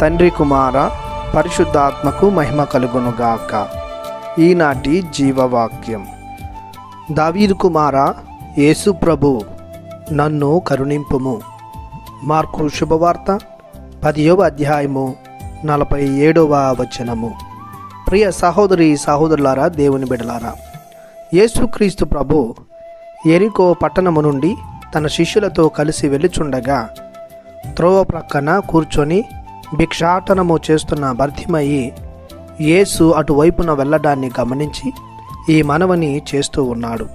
తండ్రి కుమార పరిశుద్ధాత్మకు మహిమ కలుగునుగాక. ఈనాటి జీవవాక్యం. దావీదు కుమార యేసు ప్రభు నన్ను కరుణింపుము. మార్కు శుభవార్త పదియవ అధ్యాయము నలభై ఏడవ వచనము. ప్రియ సహోదరి సహోదరులారా దేవుని బిడలారా యేసుక్రీస్తు ప్రభు ఎరికో పట్టణము నుండి తన శిష్యులతో కలిసి వెళ్ళుచుండగా త్రోవ ప్రక్కన కూర్చొని భిక్షాటనము చేస్తున్న భర్తిమయ్యి యేసు అటువైపున వెళ్ళడాన్ని గమనించి ఈ మనవని చేస్తూ ఉన్నాడు.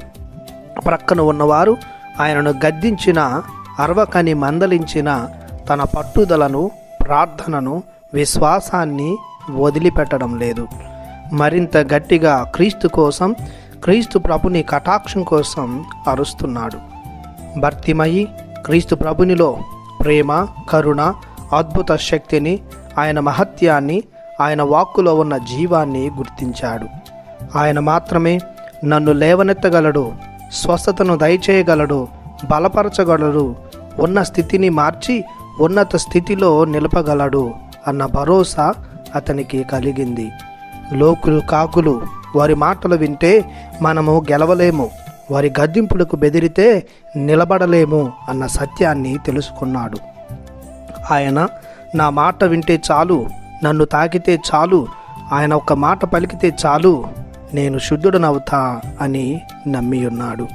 ప్రక్కన ఉన్నవారు ఆయనను గద్దించిన అరవకని మందలించిన తన పట్టుదలను ప్రార్థనను విశ్వాసాన్ని వదిలిపెట్టడం లేదు. మరింత గట్టిగా క్రీస్తు కోసం క్రీస్తు ప్రభుని కటాక్షం కోసం అరుస్తున్నాడు. భర్తిమయి క్రీస్తు ప్రభునిలో ప్రేమ కరుణ అద్భుత శక్తిని ఆయన మహత్యాన్ని ఆయన వాక్కులో ఉన్న జీవాన్ని గుర్తించాడు. ఆయన మాత్రమే నన్ను లేవనెత్తగలడు స్వస్థతను దయచేయగలడు బలపరచగలడు ఉన్న స్థితిని మార్చి ఉన్నత స్థితిలో నిలపగలడు అన్న భరోసా అతనికి కలిగింది. లోకులు కాకులు వారి మాటలు వింటే మనము గెలవలేము వారి గద్దింపులకు బెదిరితే నిలబడలేము అన్న సత్యాన్ని తెలుసుకున్నాడు. ఆయన నా మాట వింటే చాలు నన్ను తాకితే చాలు ఆయన ఒక మాట పలికితే చాలు నేను శుద్ధుడనవుతా అని నమ్మి ఉన్నాడు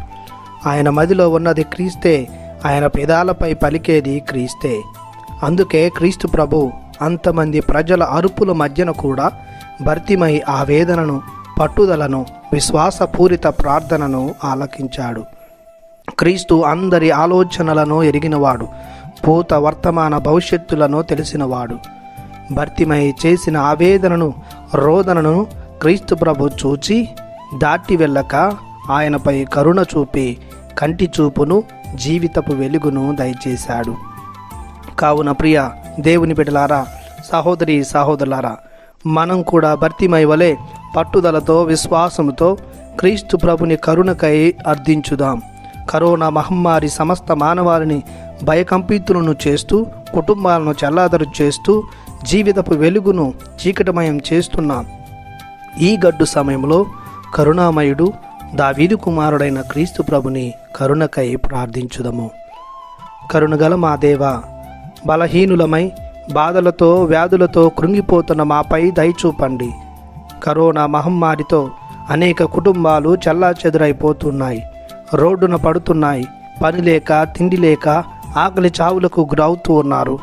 ఆయన మదిలో ఉన్నది క్రీస్తే ఆయన పెదాలపై పలికేది క్రీస్తే. అందుకే క్రీస్తు ప్రభు అంతమంది ప్రజల అరుపుల మధ్యన కూడా భర్తిమై ఆ వేదనను పట్టుదలను విశ్వాసపూరిత ప్రార్థనను ఆలకించాడు. క్రీస్తు అందరి ఆలోచనలను ఎరిగినవాడు. భూత వర్తమాన భవిష్యత్తులను తెలిసినవాడు. భర్తిమై చేసిన ఆవేదనను రోదనను క్రీస్తు ప్రభు చూచి దాటి వెళ్ళక ఆయనపై కరుణ చూపి కంటి చూపును జీవితపు వెలుగును దయచేశాడు. కావున ప్రియ దేవుని బిడ్డలారా సహోదరి సహోదరులారా మనం కూడా భర్తిమై వలె పట్టుదలతో విశ్వాసంతో క్రీస్తు ప్రభుని కరుణకై అర్థించుదాం కరోనా మహమ్మారి సమస్త మానవాళిని భయకంపితులను చేస్తూ కుటుంబాలను చల్లాదరు చేస్తూ జీవితపు వెలుగును చీకటమయం చేస్తున్నాం ఈ గడ్డు సమయంలో కరుణామయుడు దావీదు కుమారుడైన క్రీస్తు ప్రభుని కరుణకై ప్రార్థించుదము. కరుణగల మా దేవ బలహీనులమై బాధలతో వ్యాధులతో కృంగిపోతున్న మాపై దయచూపండి కరోనా మహమ్మారితో అనేక కుటుంబాలు చెల్లాచెదురైపోతున్నాయి. రోడ్డున పడుతున్నాయి. పని లేక తిండి లేక ఆకలి చావులకు గురవుతూ ఉన్నారు.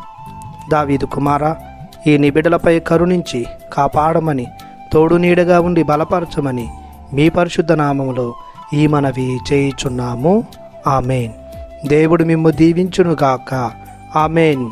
దావీదు కుమారా ఈ నిబిడలపై కరుణించి కాపాడమని తోడు నీడగా ఉండి బలపరచమని మీ పరిశుద్ధ నామములో ఈ మనవి చేయుచున్నాము. ఆమెన్. దేవుడు మిమ్ము దీవించునుగాక. ఆమెన్.